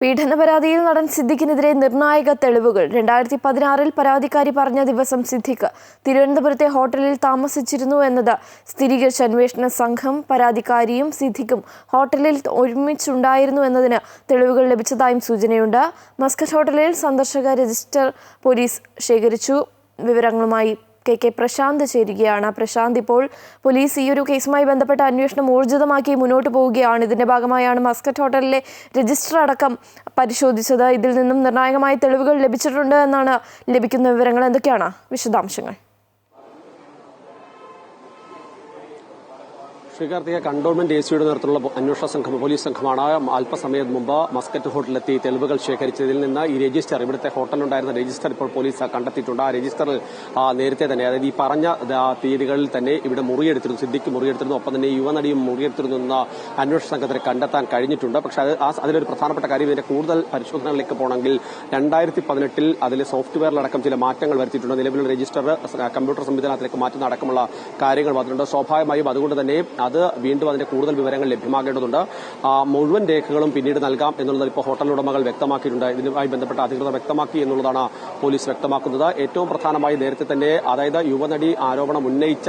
പീഡന പരാതിയിൽ നടൻ സിദ്ദിഖിനെതിരെ നിർണായക തെളിവുകൾ. രണ്ടായിരത്തി പതിനാറിൽ പരാതിക്കാരി പറഞ്ഞ ദിവസം സിദ്ദിഖ് തിരുവനന്തപുരത്തെ ഹോട്ടലിൽ താമസിച്ചിരുന്നു എന്നത് സ്ഥിരീകരിച്ച അന്വേഷണ സംഘം പരാതിക്കാരിയും സിദ്ദിഖും ഹോട്ടലിൽ ഒരുമിച്ചുണ്ടായിരുന്നു എന്നതിന് തെളിവുകൾ ലഭിച്ചതായും സൂചനയുണ്ട്. മസ്കറ്റ് ഹോട്ടലിൽ സന്ദർശക രജിസ്റ്റർ പോലീസ് ശേഖരിച്ചു. വിവരങ്ങളുമായി കെ കെ പ്രശാന്ത് ചേരുകയാണ്. പ്രശാന്ത് ഇപ്പോൾ പോലീസ് ഈ ഒരു കേസുമായി ബന്ധപ്പെട്ട അന്വേഷണം ഊർജിതമാക്കി മുന്നോട്ട് പോവുകയാണ്. ഇതിന്റെ ഭാഗമായാണ് മസ്കറ്റ് ഹോട്ടലിലെ രജിസ്റ്റർ അടക്കം പരിശോധിച്ചത്. ഇതിൽ നിന്നും നിർണായകമായ തെളിവുകൾ ലഭിച്ചിട്ടുണ്ട് എന്നാണ് ലഭിക്കുന്ന വിവരങ്ങൾ. എന്തൊക്കെയാണ് വിശദാംശങ്ങൾ? ശ്രീകാർത്തിക കണ്ടോൺമെന്റ് എ സിയുടെ നേതൃത്വത്തിലുള്ള അന്വേഷണ സംഘം പോലീസ് സംഘമാണ്. അല്പസമയം മുമ്പ് മസ്കറ്റ് ഹോട്ടലിലെത്തി തെളിവുകൾ ശേഖരിച്ചതിൽ നിന്ന് ഈ രജിസ്റ്റർ ഇവിടുത്തെ ഹോട്ടലിലുണ്ടായിരുന്ന രജിസ്റ്റർ ഇപ്പോൾ പോലീസ് കണ്ടെത്തിയിട്ടുണ്ട്. ആ രജിസ്റ്ററിൽ നേരത്തെ തന്നെ അതായത് ഈ പറഞ്ഞ തീയതികളിൽ തന്നെ ഇവിടെ മുറിയെടുത്തിരുന്നു സിദ്ദിഖ് മുറിയെടുത്തിരുന്നു. ഒപ്പം തന്നെ യുവനടിയും മുറിയെടുത്തിരുന്നു എന്ന അന്വേഷണ സംഘത്തിന് കണ്ടെത്താൻ കഴിഞ്ഞിട്ടുണ്ട്. പക്ഷെ അത് അതിലൊരു പ്രധാനപ്പെട്ട കാര്യം ഇതിന്റെ കൂടുതൽ പരിശോധനകളിലേക്ക് പോകണമെങ്കിൽ രണ്ടായിരത്തി പതിനെട്ടിൽ അതിൽ സോഫ്റ്റ്വെയറിലടക്കം ചില മാറ്റങ്ങൾ വരുത്തിയിട്ടുണ്ട്. നിലവിലുള്ള രജിസ്റ്റർ കമ്പ്യൂട്ടർ സംവിധാനത്തിലേക്ക് മാറ്റുന്ന അടക്കമുള്ള കാര്യങ്ങൾ വന്നിട്ടുണ്ട്. സ്വാഭാവികമായും അതുകൊണ്ട് തന്നെ അത് വീണ്ടും അതിന്റെ കൂടുതൽ വിവരങ്ങൾ ലഭ്യമാകേണ്ടതുണ്ട്. മുഴുവൻ രേഖകളും പിന്നീട് നൽകാം എന്നുള്ളത് ഇപ്പോൾ ഹോട്ടൽ ഉടമകൾ വ്യക്തമാക്കിയിട്ടുണ്ട്. ഇതിനുമായി ബന്ധപ്പെട്ട അധികൃതർ വ്യക്തമാക്കി എന്നുള്ളതാണ് പോലീസ് വ്യക്തമാക്കുന്നത്. ഏറ്റവും പ്രധാനമായി നേരത്തെ തന്നെ അതായത് യുവനടി ആരോപണം ഉന്നയിച്ച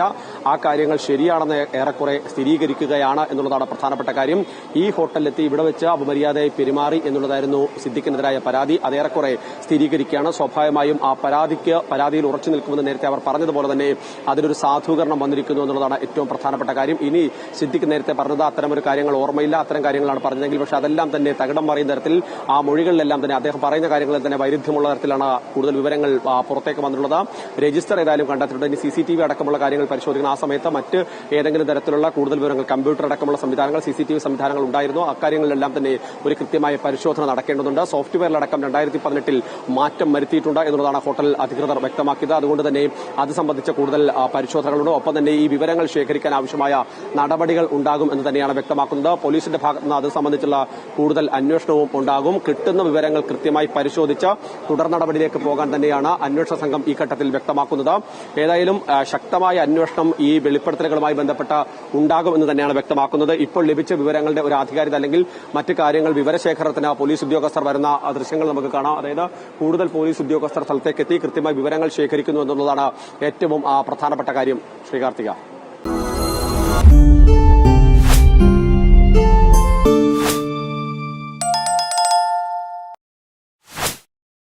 ആ കാര്യങ്ങൾ ശരിയാണെന്ന് ഏറെക്കുറെ സ്ഥിരീകരിക്കുകയാണ് എന്നുള്ളതാണ് പ്രധാനപ്പെട്ട കാര്യം. ഈ ഹോട്ടലിലെത്തി ഇവിടെ വെച്ച് അപമര്യാദയായി പെരുമാറി എന്നുള്ളതായിരുന്നു സിദ്ദിഖിനെതിരായ പരാതി. അതേറെക്കുറെ സ്ഥിരീകരിക്കുകയാണ്. സ്വാഭാവികമായും ആ പരാതിക്ക് പരാതിയിൽ ഉറച്ചു നിൽക്കുമെന്ന് നേരത്തെ അവർ പറഞ്ഞതുപോലെ തന്നെ അതിനൊരു സാധൂകരണം വന്നിരിക്കുന്നു എന്നുള്ളതാണ് ഏറ്റവും പ്രധാനപ്പെട്ട കാര്യം. ഇനി സിദ്ദിഖ് നേരത്തെ പറഞ്ഞത് അത്തരമൊരു കാര്യങ്ങൾ ഓർമ്മയില്ല അത്തരം കാര്യങ്ങളാണ് പറഞ്ഞതെങ്കിൽ പക്ഷേ അതെല്ലാം തന്നെ തകിടം മറിയുന്ന തരത്തിൽ ആ മൊഴികളിലെല്ലാം തന്നെ അദ്ദേഹം പറയുന്ന കാര്യങ്ങളിൽ തന്നെ വൈരുദ്ധ്യമുള്ള തരത്തിലാണ് കൂടുതൽ വിവരങ്ങൾ പുറത്തേക്ക് വന്നിട്ടുള്ളത്. രജിസ്റ്റർ ഏതായാലും കണ്ടെത്തിയിട്ടുണ്ട്. ഇനി സി സി ടി വി അടക്കമുള്ള കാര്യങ്ങൾ പരിശോധിക്കുന്ന ആ സമയത്ത് മറ്റ് ഏതെങ്കിലും തരത്തിലുള്ള കൂടുതൽ വിവരങ്ങൾ കമ്പ്യൂട്ടർ അടക്കമുള്ള സംവിധാനങ്ങൾ സി സി ടി വി സംവിധാനങ്ങൾ ഉണ്ടായിരുന്നു. അക്കാര്യങ്ങളിലെല്ലാം തന്നെ ഒരു കൃത്യമായ പരിശോധന നടക്കേണ്ടതുണ്ട്. സോഫ്റ്റ്വെയറിലടക്കം രണ്ടായിരത്തി പതിനെട്ടിൽ മാറ്റം വരുത്തിയിട്ടുണ്ട് എന്നുള്ളതാണ് ഹോട്ടൽ അധികൃതർ വ്യക്തമാക്കിയത്. അതുകൊണ്ട് തന്നെ അത് സംബന്ധിച്ച കൂടുതൽ പരിശോധനകളുണ്ട്. ഒപ്പം തന്നെ ഈ വിവരങ്ങൾ ശേഖരിക്കാൻ ആവശ്യമായ നടപടികൾ ഉണ്ടാകും എന്ന് തന്നെയാണ് വ്യക്തമാക്കുന്നത്. പോലീസിന്റെ ഭാഗത്ത് നിന്ന് അത് സംബന്ധിച്ചുള്ള കൂടുതൽ അന്വേഷണവും ഉണ്ടാകും. കിട്ടുന്ന വിവരങ്ങൾ കൃത്യമായി പരിശോധിച്ച് തുടർ നടപടിയിലേക്ക് പോകാൻ തന്നെയാണ് അന്വേഷണ സംഘം ഈ ഘട്ടത്തിൽ വ്യക്തമാക്കുന്നത്. ഏതായാലും ശക്തമായ അന്വേഷണം ഈ വെളിപ്പെടുത്തലുകളുമായി ബന്ധപ്പെട്ട ഉണ്ടാകും എന്ന് തന്നെയാണ് വ്യക്തമാക്കുന്നത്. ഇപ്പോൾ ലഭിച്ച വിവരങ്ങളുടെ ഒരു ആധികാരികത അല്ലെങ്കിൽ മറ്റ് കാര്യങ്ങൾ വിവരശേഖരണത്തിന് പോലീസ് ഉദ്യോഗസ്ഥർ വരുന്ന ദൃശ്യങ്ങൾ നമുക്ക് കാണാം. അതായത് കൂടുതൽ പോലീസ് ഉദ്യോഗസ്ഥർ സ്ഥലത്തേക്കെത്തി കൃത്യമായി വിവരങ്ങൾ ശേഖരിക്കുന്നു എന്നുള്ളതാണ് ഏറ്റവും പ്രധാനപ്പെട്ട കാര്യം. ശ്രീകാർത്തിക. Música